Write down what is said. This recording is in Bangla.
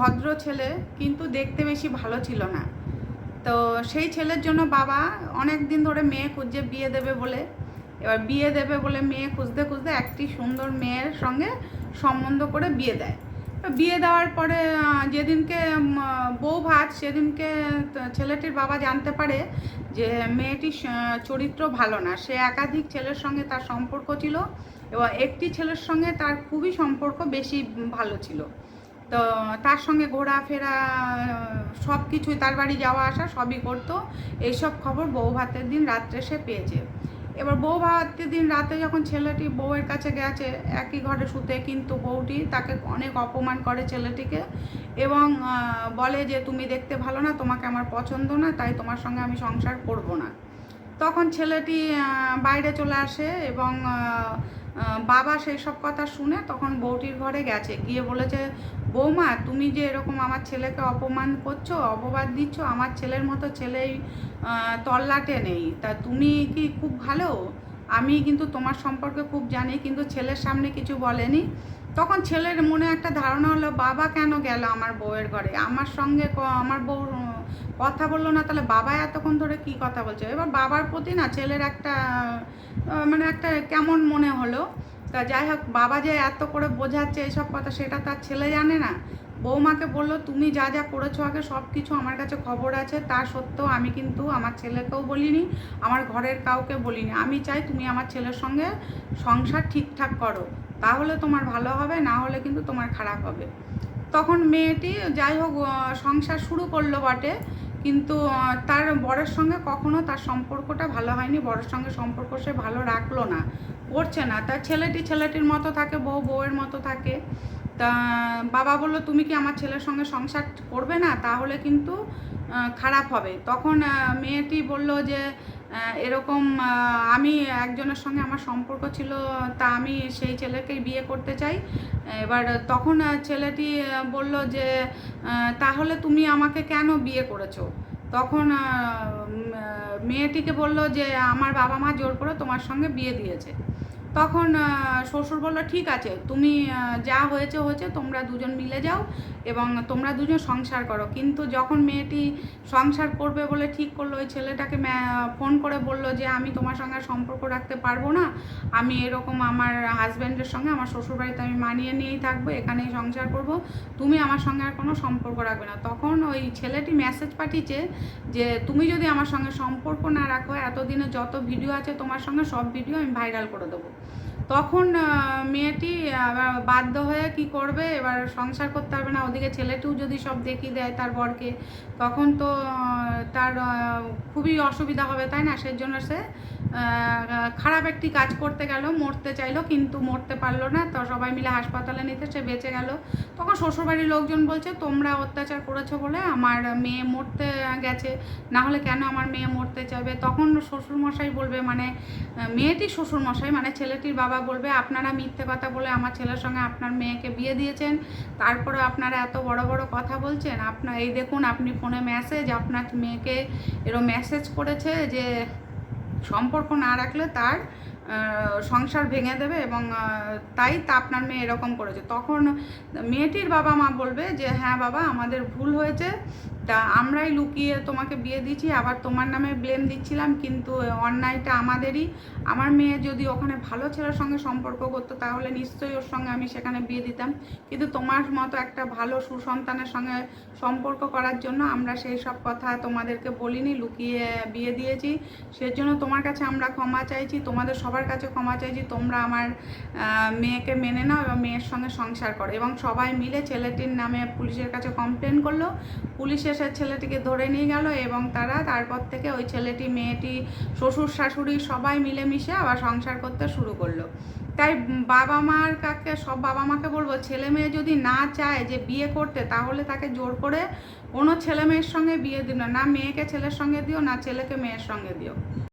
ভদ্র ছেলে, কিন্তু দেখতে বেশি ভালো ছিল না। তো সেই ছেলের জন্য বাবা অনেক দিন ধরে মেয়ে খুঁজছে, বিয়ে দেবে বলে। এবার বিয়ে দেবে বলে মেয়ে খুঁজতে খুঁজতে একটি সুন্দর মেয়ের সঙ্গে সম্বন্ধ করে বিয়ে দেয়। বিয়ে দেওয়ার পরে যেদিনকে বউ ভাত, সেদিনকে ছেলেটির বাবা জানতে পারে যে মেয়েটির চরিত্র ভালো না। সে একাধিক ছেলের সঙ্গে তার সম্পর্ক ছিল এবং একটি ছেলের সঙ্গে তার খুবই সম্পর্ক বেশি ভালো ছিল। তো তার সঙ্গে ঘোরাফেরা সব কিছুই তার বাড়ি যাওয়া আসা সবই করতো। এইসব খবর বউ ভাতের দিন রাত্রে সে পেয়েছে। এবার বউ ভাতের দিন রাতে যখন ছেলেটি বউয়ের কাছে গেছে, একই ঘরে শুতে কিন্তু বউটি তাকে অনেক অপমান করে ছেলেটিকে এবং বলে যে, তুমি দেখতে ভালো না, তোমাকে আমার পছন্দ না, তাই তোমার সঙ্গে আমি সংসার করব না। তখন ছেলেটি বাইরে চলে আসে এবং বাবা সেই সব কথা শুনে তখন বউটির ঘরে গেছে। গিয়ে বলেছে, বৌমা, তুমি যে এরকম আমার ছেলেকে অপমান করছ, অপবাদ দিচ্ছ, আমার ছেলের মতো ছেলেই তল্লাটে নেই। তা তুমি কি খুব ভালো? আমি কিন্তু তোমার সম্পর্কে খুব জানি, কিন্তু ছেলের সামনে কিছু বলেনি। তখন ছেলের মনে একটা ধারণা হলো, বাবা কেন গেল আমার বউয়ের ঘরে? আমার সঙ্গে আমার বউ কথা বলল না, তাহলে বাবা এতক্ষণ ধরে কি কথা বলছে? এবার বাবার প্রতি না ছেলের একটা মানে একটা কেমন মনে হলো। তা যাই হোক, বাবা যে এত করে বোঝাচ্ছে এইসব কথা, সেটা তার ছেলে জানে না। বৌমাকে বলল, তুমি যা যা করেছ আগে সব কিছু আমার কাছে খবর আছে, তা সত্ত্বেও আমি কিন্তু আমার ছেলেকেও বলিনি, আমার ঘরের কাউকে বলিনি। আমি চাই তুমি আমার ছেলের সঙ্গে সংসার ঠিকঠাক করো। তাহলে তোমার ভালো হবে, না হলে কিন্তু তোমার খারাপ হবে। তখন মেয়েটি যাই হোক সংসার শুরু করল বটে। কিন্তু তার বরের সঙ্গে কখনো তার সম্পর্কটা ভালো হয়নি। বরের সঙ্গে সম্পর্ক সে ভালো রাখল না, করছে না। তার ছেলেটি ছেলেটির মতো থাকে, বউ বউয়ের মতো থাকে। তা বাবা বলল, তুমি কি আমার ছেলের সঙ্গে সংসার করবে না? তাহলে কিন্তু খারাপ হবে। তখন মেয়েটি বলল যে এরকম আমি একজনের সঙ্গে আমার সম্পর্ক ছিল, তা আমি সেই ছেলেকেই বিয়ে করতে চাই। এবার তখন ছেলেটি বলল যে তাহলে তুমি আমাকে কেন বিয়ে করেছ? তখন মেয়েটিকে বলল যে, আমার বাবা মা জোর করে তোমার সঙ্গে বিয়ে দিয়েছে। তখন শ্বশুর বলল, ঠিক আছে, তুমি যা হয়েছে হয়েছে, তোমরা দুজন মিলে যাও এবং তোমরা দুজন সংসার করো। কিন্তু যখন মেয়েটি সংসার করবে বলে ঠিক করল, ওই ছেলেটাকে ফোন করে বলল যে, আমি তোমার সঙ্গে সম্পর্ক রাখতে পারব না। আমি এরকম আমার হাজব্যান্ডের সঙ্গে, আমার শ্বশুরবাড়িতে আমি মানিয়ে নিয়েই থাকব, এখানেই সংসার করব। তুমি আমার সঙ্গে আর কোনো সম্পর্ক রাখবে না। তখন ওই ছেলেটি মেসেজ পাঠিয়েছে যে, তুমি যদি আমার সঙ্গে সম্পর্ক না রাখো, এতদিনে যত ভিডিও আছে তোমার সঙ্গে সব ভিডিও আমি ভাইরাল করে দেবো। তখন মেয়েটি আবার বাধ্য হয়ে কি করবে? এবার সংসার করতে হবে না। ওদিকে ছেলেটিও যদি সব দেখিয়ে দেয় তার বরকে, তখন তো তার খুবই অসুবিধা হবে, তাই না? সেজন্য সে খারাপ একটি কাজ করতে গেল, মরতে চাইলো, কিন্তু মরতে পারল না। তো সবাই মিলে হাসপাতালে নিতে সে বেঁচে গেল। তখন শ্বশুরবাড়ির লোকজন বলছে, তোমরা অত্যাচার করেছ বলে আমার মেয়ে মরতে গেছে। না হলে কেন আমার মেয়ে মরতে চাইবে তখন শ্বশুরমশাই বলবে মানে মেয়েটি শ্বশুরমশাই মানে ছেলেটির বাবা বলবে, আপনারা মিথ্যে কথা বলে আমার ছেলের সঙ্গে আপনার মেয়েকে বিয়ে দিয়েছেন, তারপরে আপনারা এত বড় বড় কথা বলছেন আপনার এই দেখুন, আপনি ফোনে মেসেজ আপনার মেয়েকে এরকম মেসেজ করেছে যে, সম্পর্ক না রাখলে তার সংসার ভেঙে দেবে এবং তাই তা আপনার মেয়ে এরকম করেছে। তখন মেয়েটির বাবা মা বলবে যে হ্যাঁ বাবা, আমাদের ভুল হয়েছে। তা আমরাই লুকিয়ে তোমাকে বিয়ে দিচ্ছি আবার তোমার নামে ব্লেম দিচ্ছিলাম, কিন্তু অন্যায়টা আমাদেরই। আমার মেয়ে যদি ওখানে ভালো ছেলের সঙ্গে সম্পর্ক করতো, তাহলে নিশ্চয়ই ওর সঙ্গে আমি সেখানে বিয়ে দিতাম। কিন্তু তোমার মতো একটা ভালো সুসন্তানের সঙ্গে সম্পর্ক করার জন্য আমরা সেই সব কথা তোমাদেরকে বলিনি, লুকিয়ে বিয়ে দিয়েছি। সেজন্য তোমার কাছে আমরা ক্ষমা চাইছি, তোমাদের সবার কাছে ক্ষমা চাইছি তোমরা আমার মেয়েকে মেনে নাও এবং মেয়ের সঙ্গে সংসার করো। এবং সবাই মিলে ছেলেটির নামে পুলিশের কাছে কমপ্লেন করল। পুলিশ এসে ছেলেটিকে ধরে নিয়ে গেল এবং তারা তারপর থেকে ওই ছেলেটি, মেয়েটি, শ্বশুর, শাশুড়ি সবাই মিলেমিশে আবার সংসার করতে শুরু করল। তাই বাবা মার কাকে, সব বাবা মাকে বলব, ছেলে মেয়ে যদি না চায় যে বিয়ে করতে, তাহলে তাকে জোর করে কোনো ছেলে মেয়ের সঙ্গে বিয়ে দিও না। না মেয়েকে ছেলের সঙ্গে দিও, না ছেলেকে মেয়ের সঙ্গে দিও।